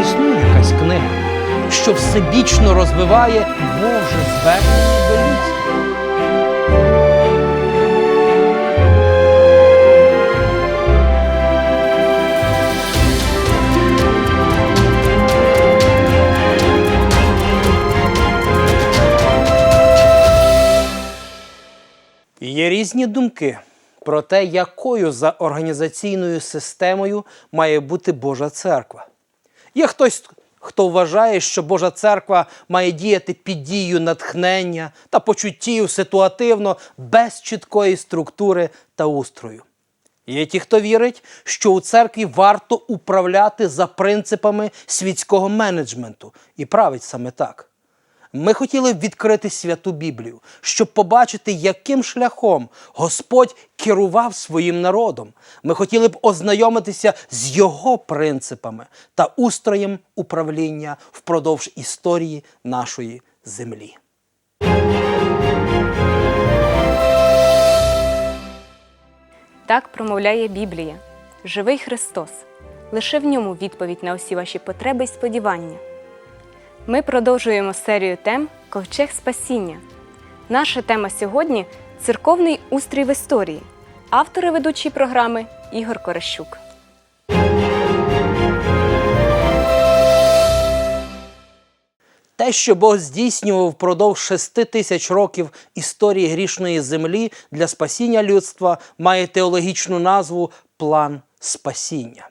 Існує якась книга, що всебічно розвиває Боже звернення до людства? Є різні думки про те, якою за організаційною системою має бути Божа церква. Є хтось, хто вважає, що Божа церква має діяти під дією натхнення та почуттів ситуативно, без чіткої структури та устрою. Є ті, хто вірить, що у церкві варто управляти за принципами світського менеджменту і править саме так. Ми хотіли відкрити святу Біблію, щоб побачити, яким шляхом Господь керував своїм народом. Ми хотіли б ознайомитися з його принципами та устроєм управління впродовж історії нашої землі. Так промовляє Біблія. Живий Христос. Лише в ньому відповідь на усі ваші потреби й сподівання. Ми продовжуємо серію тем Ковчег спасіння. Наша тема сьогодні церковний устрій в історії. Автори ведучої програми Ігор Корещук. Те, що Бог здійснював впродовж шести тисяч років історії грішної землі для спасіння людства, має теологічну назву план спасіння.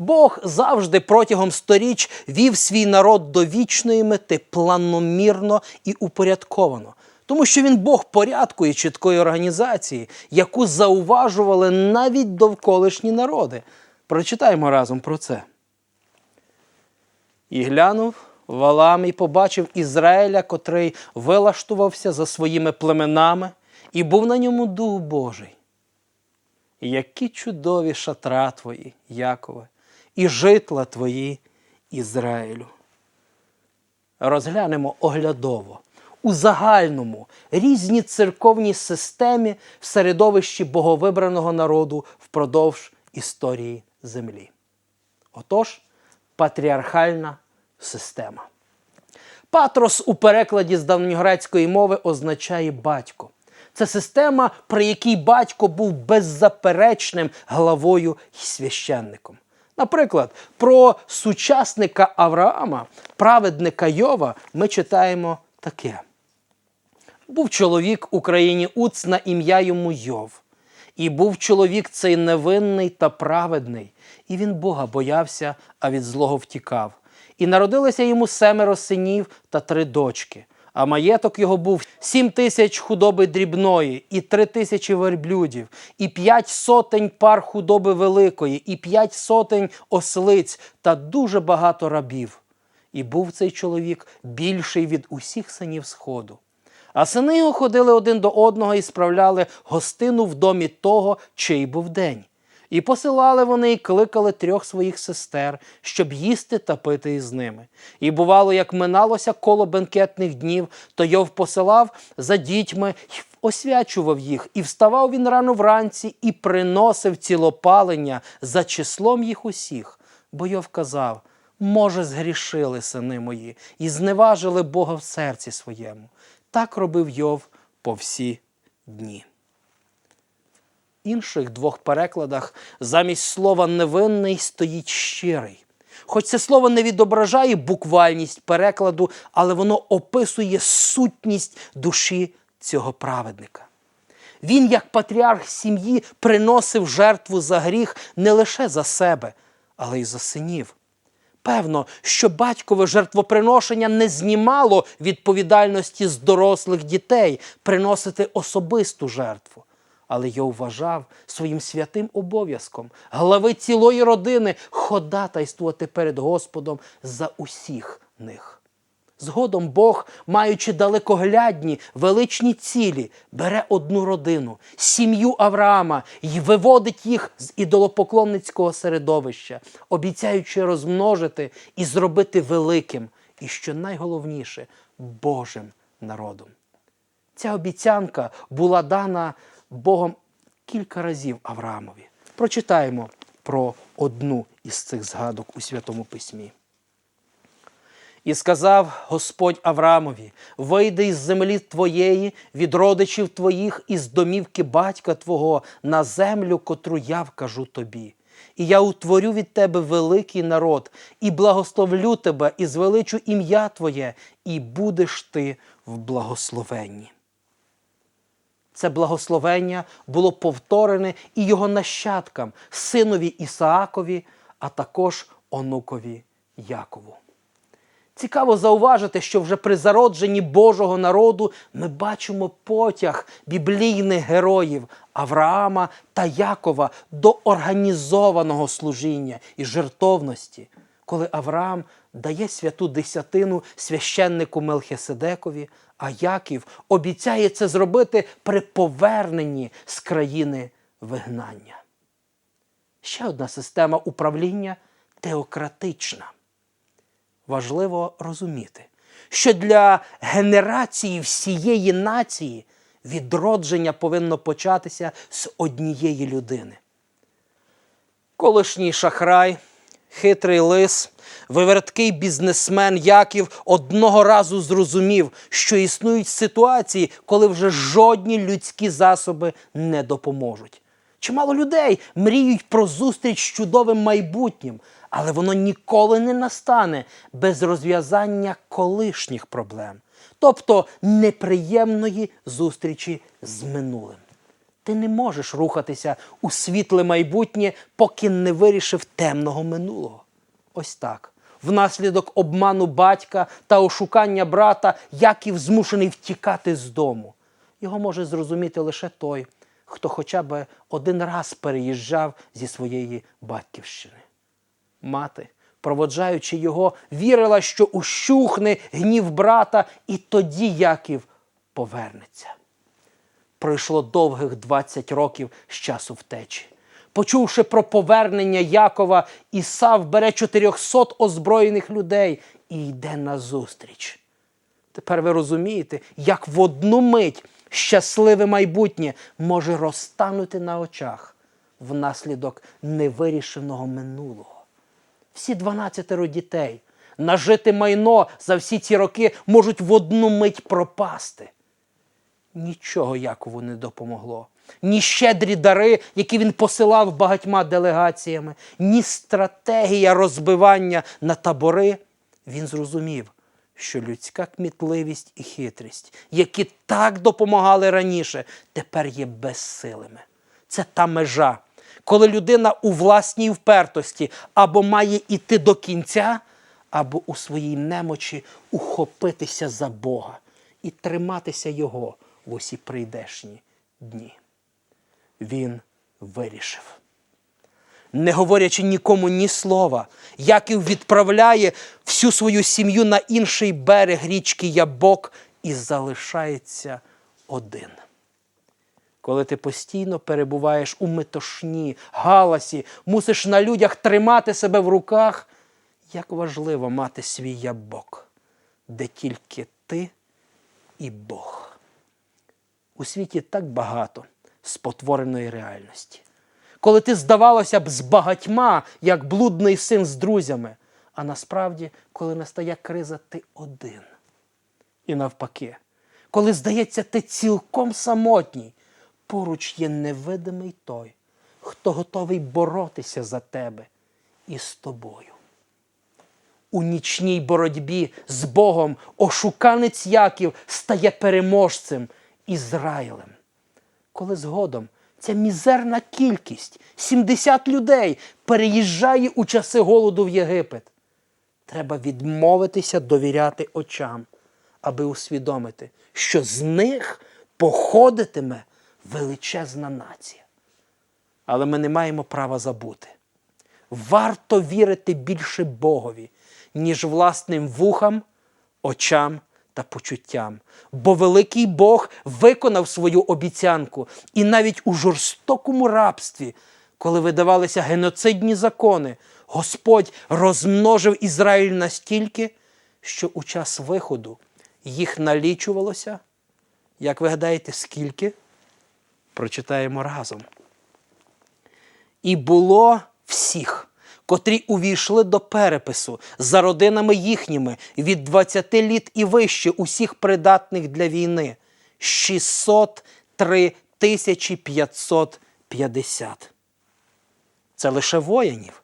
Бог завжди протягом сторіч вів свій народ до вічної мети планомірно і упорядковано, тому що він Бог порядку і чіткої організації, яку зауважували навіть довколишні народи. Прочитаємо разом про це. І глянув Валам і побачив Ізраїля, котрий вилаштувався за своїми племенами, і був на ньому Дух Божий. Які чудові шатра твої, Якове, і житла твої, Ізраїлю. Розглянемо оглядово, у загальному різні церковні системі в середовищі боговибраного народу впродовж історії землі. Отож, патріархальна система. Патрос у перекладі з давньогрецької мови означає батько. Це система, при якій батько був беззаперечним главою і священником. Наприклад, про сучасника Авраама, праведника Йова, ми читаємо таке. Був чоловік у країні Уц на ім'я йому Йов. І був чоловік цей невинний та праведний, і він Бога боявся, а від злого втікав. І народилося йому семеро синів та три дочки. А маєток його був сім тисяч худоби дрібної, і три тисячі верблюдів, і п'ять сотень пар худоби великої, і п'ять сотень ослиць та дуже багато рабів. І був цей чоловік більший від усіх синів сходу. А сини його ходили один до одного і справляли гостину в домі того, чий був день. І посилали вони і кликали трьох своїх сестер, щоб їсти та пити із ними. І бувало, як миналося коло бенкетних днів, то Йов посилав за дітьми й освячував їх, і вставав він рано вранці і приносив цілопалення за числом їх усіх. Бо Йов казав, може, згрішили сини мої, і зневажили Бога в серці своєму. Так робив Йов по всі дні інших двох перекладах замість слова невинний стоїть щирий. Хоч це слово не відображає буквальність перекладу, але воно описує сутність душі цього праведника. Він, як патріарх сім'ї, приносив жертву за гріх не лише за себе, але й за синів. Певно, що батькове жертвоприношення не знімало відповідальності з дорослих дітей приносити особисту жертву. Але я вважав своїм святим обов'язком глави цілої родини ходатайствувати перед Господом за усіх них. Згодом Бог, маючи далекоглядні величні цілі, бере одну родину, сім'ю Авраама і виводить їх з ідолопоклонницького середовища, обіцяючи розмножити і зробити великим, і що найголовніше Божим народом. Ця обіцянка була дана Богом кілька разів Авраамові. Прочитаємо про одну із цих згадок у Святому Письмі. І сказав Господь Авраамові: вийди із землі твоєї, від родичів твоїх і з домівки батька твого на землю, котру я вкажу тобі. І я утворю від тебе великий народ, і благословлю тебе, і звеличу ім'я Твоє, і будеш ти в благословенні. Це благословення було повторене і його нащадкам, синові Ісаакові, а також онукові Якову. Цікаво зауважити, що вже при зародженні Божого народу ми бачимо потяг біблійних героїв Авраама та Якова до організованого служіння і жертовності, коли Авраам дає святу десятину священнику Мелхиседекові, а Яків обіцяє це зробити при поверненні з країни вигнання. Ще одна система управління теократична важливо розуміти, що для генерації всієї нації відродження повинно початися з однієї людини. Колишній шахрай, хитрий лис, виверткий бізнесмен Яків одного разу зрозумів, що існують ситуації, коли вже жодні людські засоби не допоможуть. Чимало людей мріють про зустріч з чудовим майбутнім, але воно ніколи не настане без розв'язання колишніх проблем, тобто неприємної зустрічі з минулим. Ти не можеш рухатися у світле майбутнє, поки не вирішив темного минулого. Ось так. Внаслідок обману батька та ошукання брата Яків змушений втікати з дому. Його може зрозуміти лише той, хто хоча б один раз переїжджав зі своєї батьківщини. Мати, проводжаючи його, вірила, що ущухне гнів брата, і тоді Яків повернеться. Пройшло довгих 20 років з часу втечі. Почувши про повернення Якова, Ісав бере 400 озброєних людей і йде назустріч. Тепер ви розумієте, як в одну мить щасливе майбутнє може розтанути на очах внаслідок невирішеного минулого. Всі 12 дітей, нажити майно за всі ці роки можуть в одну мить пропасти. Нічого Якову не допомогло. Ні щедрі дари, які він посилав багатьма делегаціями, ні стратегія розбивання на табори. Він зрозумів, що людська кмітливість і хитрість, які так допомагали раніше, тепер є безсилими. Це та межа, коли людина у власній впертості або має іти до кінця, або у своїй немочі ухопитися за Бога і триматися Його в усі прийдешні дні. Він вирішив. Не говорячи нікому ні слова, Яків відправляє всю свою сім'ю на інший берег річки Ябок і залишається один. Коли ти постійно перебуваєш у метушні, галасі, мусиш на людях тримати себе в руках, як важливо мати свій ябок, де тільки ти і Бог. У світі так багато спотвореної реальності. Коли ти, здавалося б, з багатьма, як блудний син з друзями, а насправді, коли настає криза, ти один. І навпаки, коли здається, ти цілком самотній, поруч є невидимий той, хто готовий боротися за тебе і з тобою. У нічній боротьбі з Богом ошуканець Яків стає переможцем Ізраїлем. Коли згодом ця мізерна кількість 70 людей переїжджає у часи голоду в Єгипет, треба відмовитися довіряти очам, аби усвідомити, що з них походитиме величезна нація. Але ми не маємо права забути. Варто вірити більше Богові, ніж власним вухам, очам та почуттям. Бо великий Бог виконав свою обіцянку, і навіть у жорстокому рабстві, коли видавалися геноцидні закони, Господь розмножив Ізраїль настільки, що у час виходу їх налічувалося. Як ви гадаєте, скільки? Прочитаємо разом. І було всіх, котрі увійшли до перепису за родинами їхніми від 20 літ і вище усіх придатних для війни 603 тисячі 550. Це лише воїнів.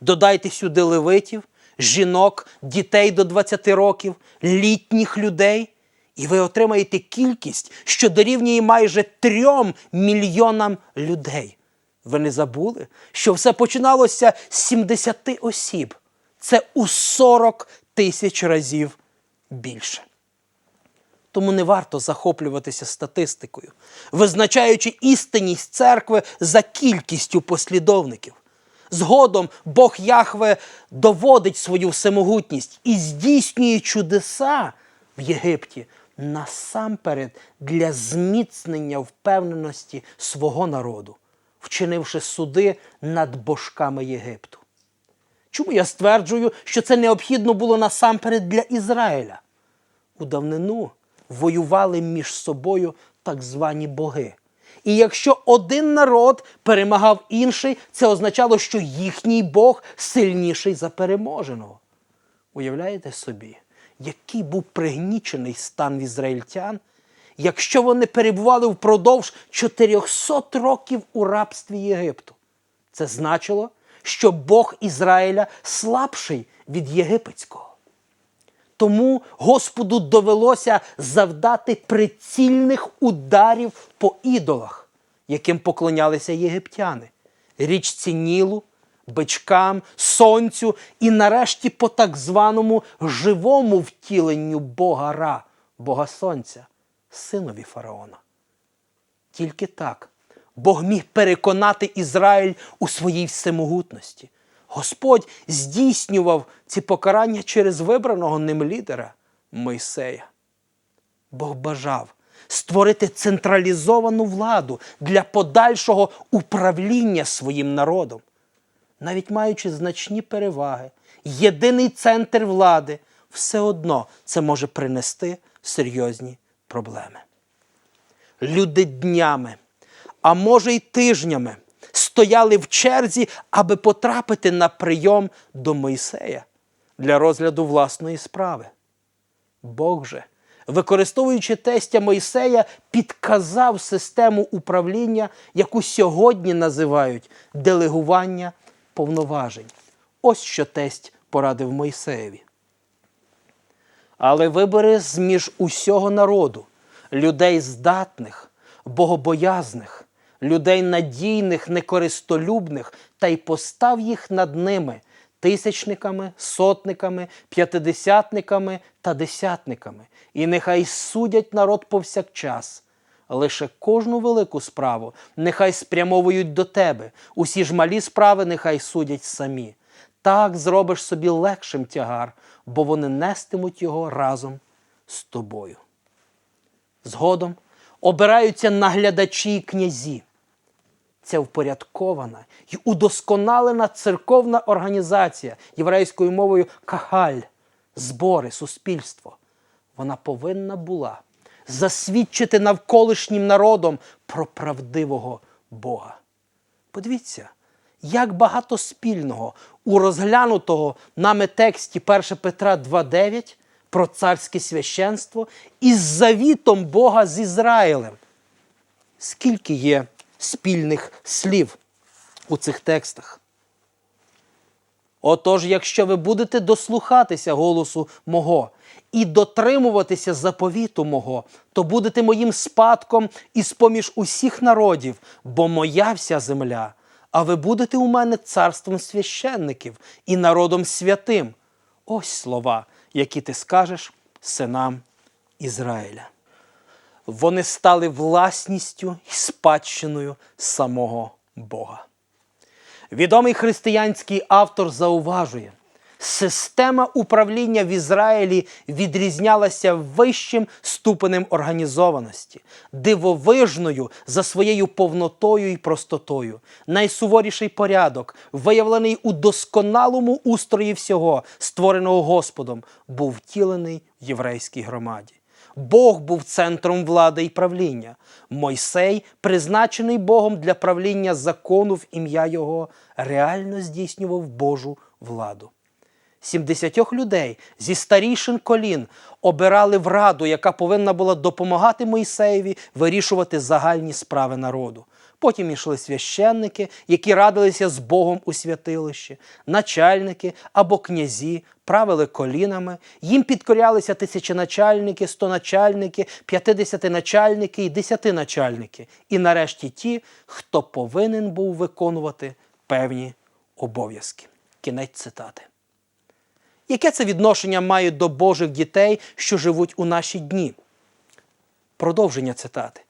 Додайте сюди левитів, жінок, дітей до 20 років, літніх людей, і ви отримаєте кількість, що дорівнює майже трьом мільйонам людей. Ви не забули, що все починалося з 70 осіб. Це у 40 тисяч разів більше. Тому не варто захоплюватися статистикою, визначаючи істинність церкви за кількістю послідовників. Згодом Бог Яхве доводить свою всемогутність і здійснює чудеса в Єгипті насамперед для зміцнення впевненості свого народу, вчинивши суди над божками Єгипту. Чому я стверджую, що це необхідно було насамперед для Ізраїля? У давнину воювали між собою так звані боги. І якщо один народ перемагав інший, це означало, що їхній Бог сильніший за переможеного. Уявляєте собі, який був пригнічений стан ізраїльтян, якщо вони перебували впродовж 400 років у рабстві Єгипту? Це значило, що Бог Ізраїля слабший від єгипетського. Тому Господу довелося завдати прицільних ударів по ідолах, яким поклонялися єгиптяни, річці Нілу, бичкам, сонцю і нарешті по так званому живому втіленню Бога Ра, Бога Сонця, синові фараона. Тільки так Бог міг переконати Ізраїль у своїй всемогутності. Господь здійснював ці покарання через вибраного ним лідера Мойсея. Бог бажав створити централізовану владу для подальшого управління своїм народом. Навіть маючи значні переваги, єдиний центр влади, все одно це може принести серйозні проблеми. Люди днями, а може й тижнями стояли в черзі, аби потрапити на прийом до Мойсея для розгляду власної справи. Бог же, використовуючи тестя Мойсея, підказав систему управління, яку сьогодні називають делегування повноважень. Ось що тесть порадив Мойсеєві. Але вибери з-між усього народу людей здатних, богобоязних, людей надійних, некористолюбних, та й постав їх над ними тисячниками, сотниками, п'ятидесятниками та десятниками, і нехай судять народ повсякчас. Лише кожну велику справу нехай спрямовують до тебе, усі ж малі справи нехай судять самі. Так зробиш собі легшим тягар, бо вони нестимуть його разом з тобою. Згодом обираються наглядачі і князі. Ця впорядкована і удосконалена церковна організація єврейською мовою кахаль, збори, суспільство. Вона повинна була засвідчити навколишнім народом про правдивого Бога. Подивіться, як багато спільного у розглянутого нами тексті 1 Петра 2.9 про царське священство із завітом Бога з Ізраїлем. Скільки є спільних слів у цих текстах? Отож, якщо ви будете дослухатися голосу мого і дотримуватися заповіту мого, то будете моїм спадком із поміж усіх народів, бо моя вся земля, а ви будете у мене царством священників і народом святим. Ось слова, які ти скажеш синам Ізраїля. Вони стали власністю і спадщиною самого Бога. Відомий християнський автор зауважує, система управління в Ізраїлі відрізнялася вищим ступенем організованості, дивовижною за своєю повнотою і простотою. Найсуворіший порядок, виявлений у досконалому устрої всього, створеного Господом, був втілений в єврейській громаді. Бог був центром влади і правління. Мойсей, призначений Богом для правління закону в ім'я Його, реально здійснював Божу владу. Сімдесятьох людей зі старішин колін обирали в раду, яка повинна була допомагати Мойсеєві вирішувати загальні справи народу. Потім йшли священники, які радилися з Богом у святилищі, начальники або князі правили колінами, їм підкорялися тисяченачальники, стоначальники, п'ятидесятиначальники і десятиначальники, і нарешті ті, хто повинен був виконувати певні обов'язки. Кінець цитати. Яке це відношення мають до Божих дітей, що живуть у наші дні? Продовження цитати.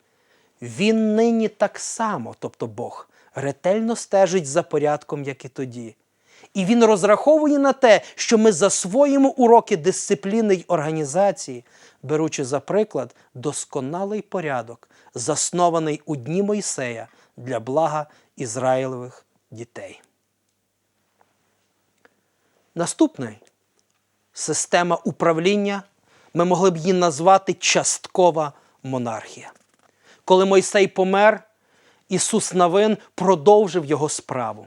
Він нині так само, тобто Бог, ретельно стежить за порядком, як і тоді. І він розраховує на те, що ми засвоїмо уроки дисципліни й організації, беручи за приклад досконалий порядок, заснований у дні Мойсея для блага Ізраїлевих дітей. Наступний система управління, ми могли б її назвати часткова монархія. Коли Мойсей помер, Ісус Навин продовжив його справу.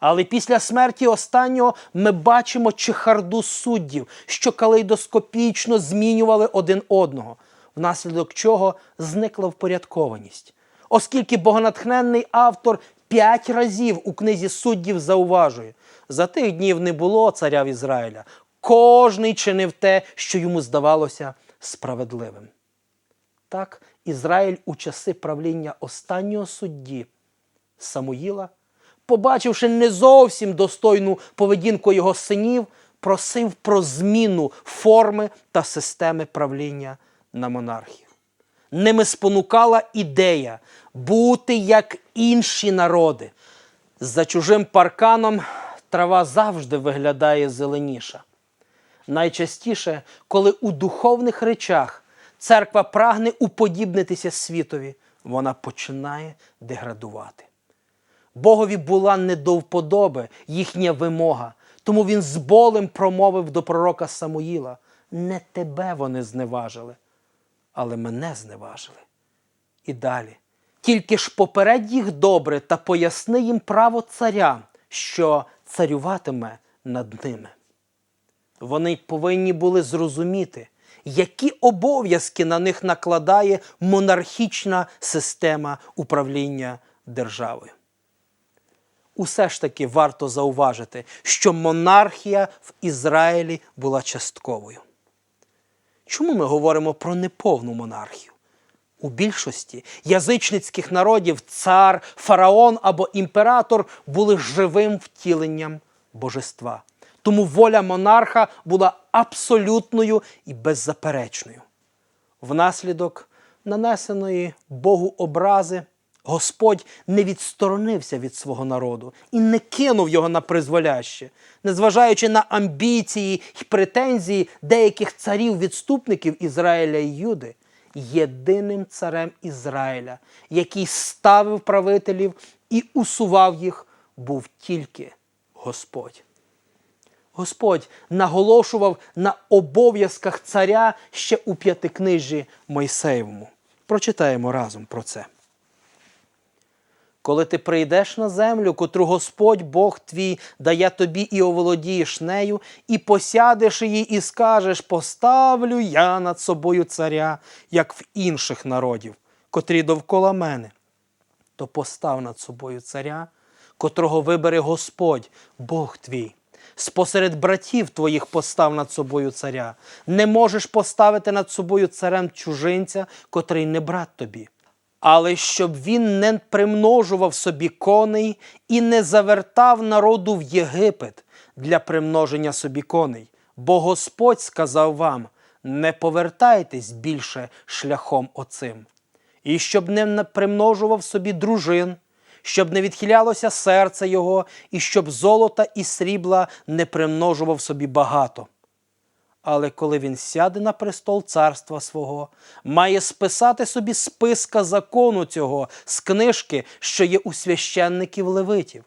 Але після смерті останнього ми бачимо чехарду суддів, що калейдоскопічно змінювали один одного, внаслідок чого зникла впорядкованість. Оскільки богонатхненний автор п'ять разів у книзі суддів зауважує, за тих днів не було царя в Ізраїля. Кожний чинив те, що йому здавалося справедливим. Так, Ізраїль у часи правління останнього судді Самуїла, побачивши не зовсім достойну поведінку його синів, просив про зміну форми та системи правління на монархію. Ними спонукала ідея бути як інші народи. За чужим парканом трава завжди виглядає зеленіша. Найчастіше, коли у духовних речах церква прагне уподібнитися світові, вона починає деградувати. Богові була не до вподоби їхня вимога, тому він з болем промовив до пророка Самуїла: не тебе вони зневажили, але мене зневажили. І далі. Тільки ж попередь їх добре та поясни їм право царя, що царюватиме над ними. Вони повинні були зрозуміти, які обов'язки на них накладає монархічна система управління державою. Усе ж таки варто зауважити, що монархія в Ізраїлі була частковою. Чому ми говоримо про неповну монархію? У більшості язичницьких народів цар, фараон або імператор були живим втіленням божества. Тому воля монарха була абсолютною і беззаперечною. Внаслідок нанесеної Богу образи Господь не відсторонився від свого народу і не кинув його на призволяще, незважаючи на амбіції й претензії деяких царів-відступників Ізраїля і Юди, єдиним царем Ізраїля, який ставив правителів і усував їх, був тільки Господь. Господь наголошував на обов'язках царя ще у п'ятикнижі Мойсеєвому. Прочитаємо разом про це. Коли ти прийдеш на землю, котру Господь Бог твій дає тобі і оволодієш нею, і посядеш її, і скажеш: Поставлю я над собою царя, як в інших народів, котрі довкола мене, то постав над собою царя, котрого вибере Господь, Бог твій. Спосеред братів твоїх постав над собою царя. Не можеш поставити над собою царем чужинця, котрий не брат тобі. Але щоб він не примножував собі коней і не завертав народу в Єгипет для примноження собі коней. Бо Господь сказав вам: не повертайтесь більше шляхом оцим. І щоб не примножував собі дружин, щоб не відхилялося серце його, і щоб золота і срібла не примножував собі багато. Але коли він сяде на престол царства свого, має списати собі списка закону цього з книжки, що є у священників левитів,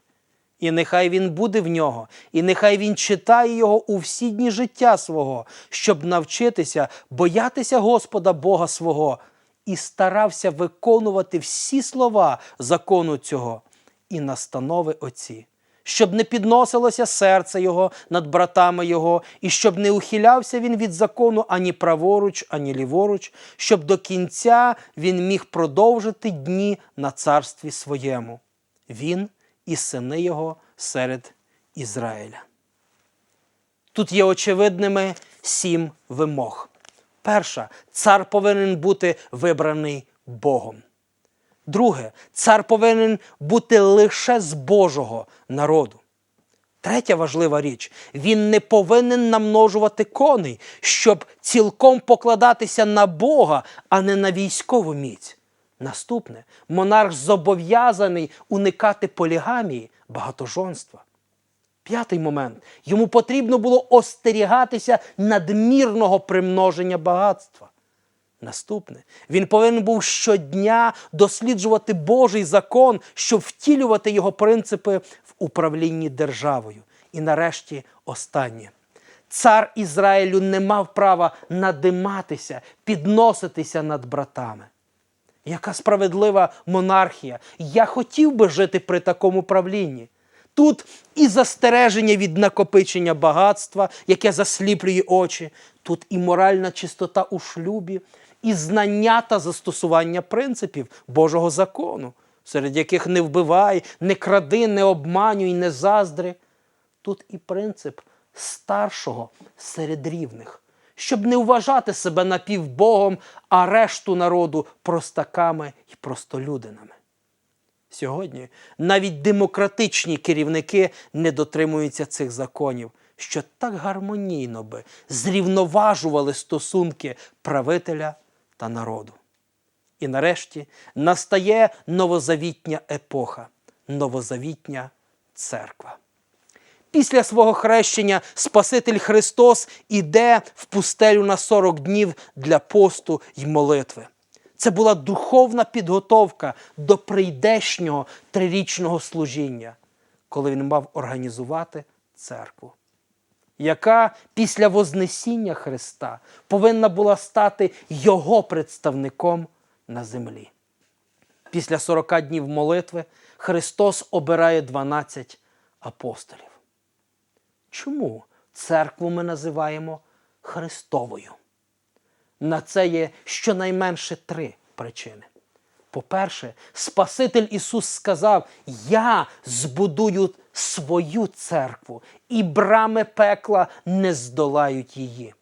І нехай він буде в нього, і нехай він читає його у всі дні життя свого, щоб навчитися боятися Господа Бога свого, і старався виконувати всі слова закону цього і настанови оці, щоб не підносилося серце його над братами його, і щоб не ухилявся він від закону ані праворуч, ані ліворуч, щоб до кінця він міг продовжити дні на царстві своєму. Він і сини його серед Ізраїля. Тут є очевидними сім вимог. Перша, цар повинен бути вибраний Богом. Друге, цар повинен бути лише з Божого народу. Третя важлива річ: він не повинен намножувати коней, щоб цілком покладатися на Бога, а не на військову міць. Наступне, монарх зобов'язаний уникати полігамії, багатожонства. П'ятий момент. Йому потрібно було остерігатися надмірного примноження багатства. Наступне, він повинен був щодня досліджувати Божий закон, щоб втілювати його принципи в управлінні державою. І нарешті останнє. Цар Ізраїлю не мав права надиматися, підноситися над братами. Яка справедлива монархія! Я хотів би жити при такому правлінні. Тут і застереження від накопичення багатства, яке засліплює очі, тут і моральна чистота у шлюбі, і знання та застосування принципів Божого закону, серед яких не вбивай, не кради, не обманюй, не заздри. Тут і принцип старшого серед рівних, щоб не вважати себе напівбогом, а решту народу простаками і простолюдинами. Сьогодні навіть демократичні керівники не дотримуються цих законів, що так гармонійно би зрівноважували стосунки правителя та народу. І нарешті настає новозавітня епоха, новозавітня церква. Після свого хрещення Спаситель Христос іде в пустелю на 40 днів для посту й молитви. Це була духовна підготовка до прийдешнього трирічного служіння, коли він мав організувати церкву, яка після Вознесіння Христа повинна була стати Його представником на землі. Після 40 днів молитви Христос обирає 12 апостолів. Чому церкву ми називаємо Христовою? На це є щонайменше три причини. По-перше, Спаситель Ісус сказав: Я збудую свою церкву, і брами пекла не здолають її.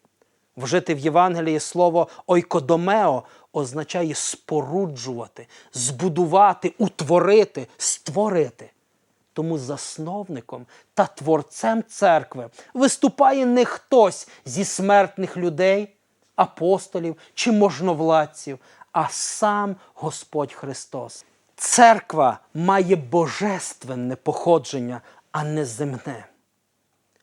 Вжити в Євангелії слово ойкодомео означає споруджувати, збудувати, утворити, створити. Тому засновником та творцем церкви виступає не хтось зі смертних людей, апостолів чи можновладців, а сам Господь Христос. Церква має божественне походження, а не земне.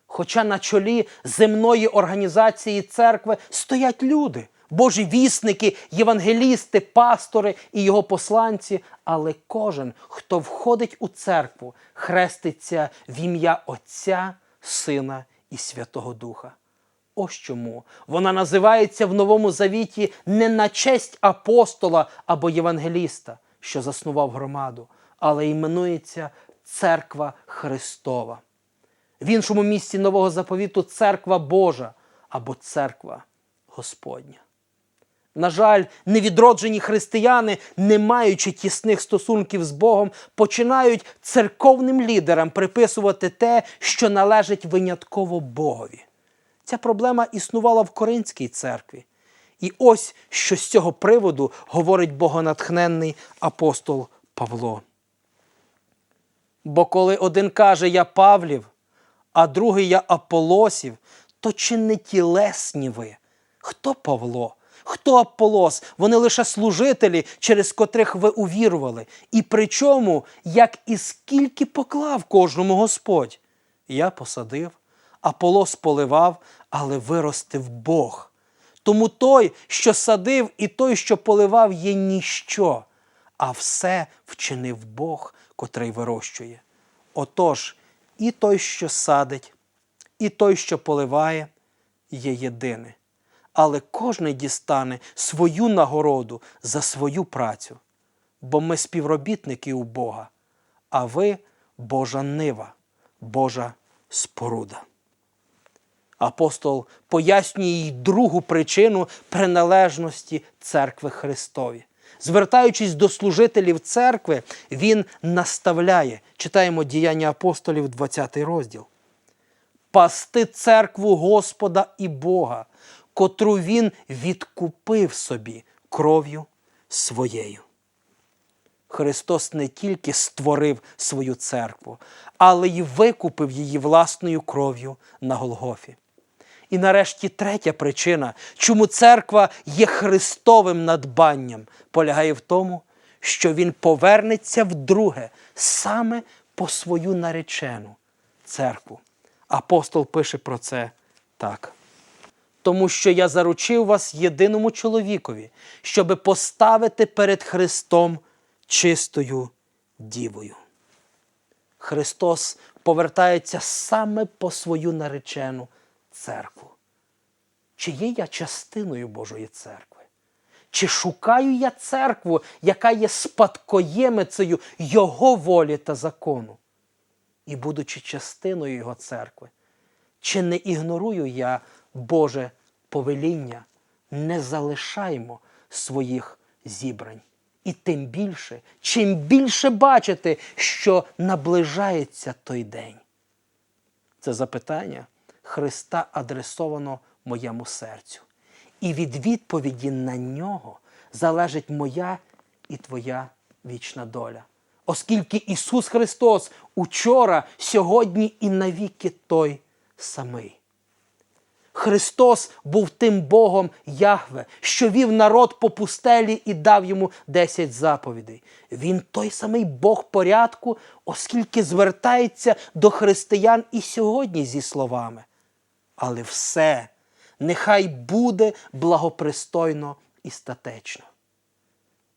Хоча на чолі земної організації церкви стоять люди, Божі вісники, євангелісти, пастори і його посланці, але кожен, хто входить у церкву, хреститься в ім'я Отця, Сина і Святого Духа. Ось чому вона називається в Новому Завіті не на честь апостола або євангеліста, що заснував громаду, але іменується Церква Христова. В іншому місці нового заповіту церква Божа або церква Господня. На жаль, невідроджені християни, не маючи тісних стосунків з Богом, починають церковним лідерам приписувати те, що належить винятково Богові. Ця проблема існувала в Коринській церкві. І ось що з цього приводу говорить богонатхненний апостол Павло. Бо коли один каже Я Павлів, а другий я Аполосів, то чи не тілесні ви? Хто Павло? Хто Аполос? Вони лише служителі, через котрих ви увірували. І причому, як і скільки поклав кожному Господь. Я посадив, Аполос поливав, але виростив Бог. Тому той, що садив, і той, що поливав, є ніщо, а все вчинив Бог, котрий вирощує. Отож, і той, що садить, і той, що поливає, є єдине. Але кожний дістане свою нагороду за свою працю, бо ми співробітники у Бога, а ви Божа нива, Божа споруда. Апостол пояснює й другу причину приналежності церкви Христові. Звертаючись до служителів церкви, він наставляє, читаємо діяння апостолів, 20 розділ. Пасти церкву Господа і Бога, котру він відкупив собі кров'ю своєю. Христос не тільки створив свою церкву, але й викупив її власною кров'ю на Голгофі. І нарешті третя причина, чому церква є Христовим надбанням, полягає в тому, що Він повернеться вдруге саме по свою наречену церкву. Апостол пише про це так. Тому що я заручив вас єдиному чоловікові, щоби поставити перед Христом чистою дівою. Христос повертається саме по свою наречену церкву. Чи є я частиною Божої церкви? Чи шукаю я церкву, яка є спадкоємицею Його волі та закону? І будучи частиною Його церкви, чи не ігнорую я Боже повеління, не залишаймо своїх зібрань? І тим більше, чим більше бачити, що наближається той день. Це запитання Христа адресовано моєму серцю. І від відповіді на нього залежить моя і твоя вічна доля. Оскільки Ісус Христос учора, сьогодні і навіки той самий. Христос був тим Богом Яхве, що вів народ по пустелі і дав йому десять заповідей. Він той самий Бог порядку, оскільки звертається до християн і сьогодні зі словами. Але все нехай буде благопристойно і статечно.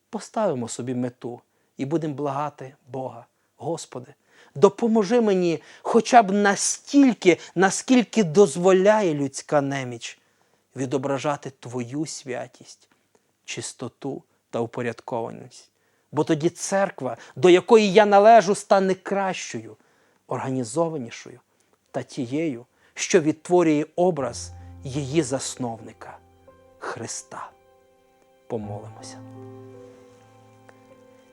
Поставимо собі мету і будемо благати Бога. Господи, допоможи мені хоча б настільки, наскільки дозволяє людська неміч, відображати Твою святість, чистоту та упорядкованість. Бо тоді церква, до якої я належу, стане кращою, організованішою та тією, що відтворює образ її засновника Христа. Помолимося.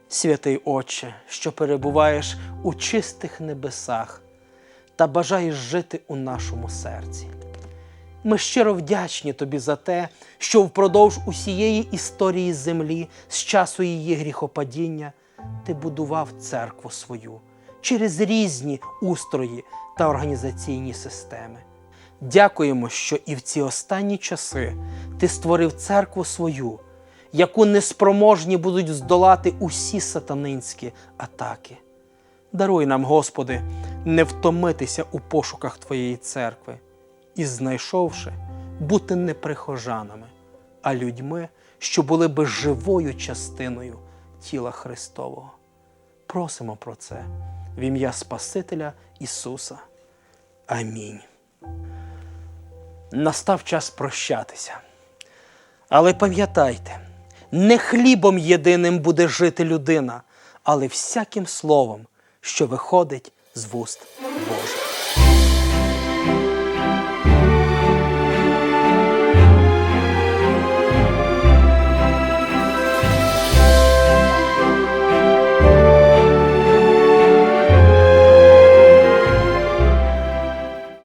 Святий Отче, що перебуваєш у чистих небесах та бажаєш жити у нашому серці. Ми щиро вдячні Тобі за те, що впродовж усієї історії землі з часу її гріхопадіння ти будував церкву свою через різні устрої та організаційні системи. Дякуємо, що і в ці останні часи ти створив церкву свою, яку неспроможні будуть здолати усі сатанинські атаки. Даруй нам, Господи, не втомитися у пошуках Твоєї церкви і, знайшовши, бути не прихожанами, а людьми, що були би живою частиною тіла Христового. Просимо про це в ім'я Спасителя Ісуса. Амінь. Настав час прощатися. Але пам'ятайте, не хлібом єдиним буде жити людина, але всяким словом, що виходить з вуст Божих.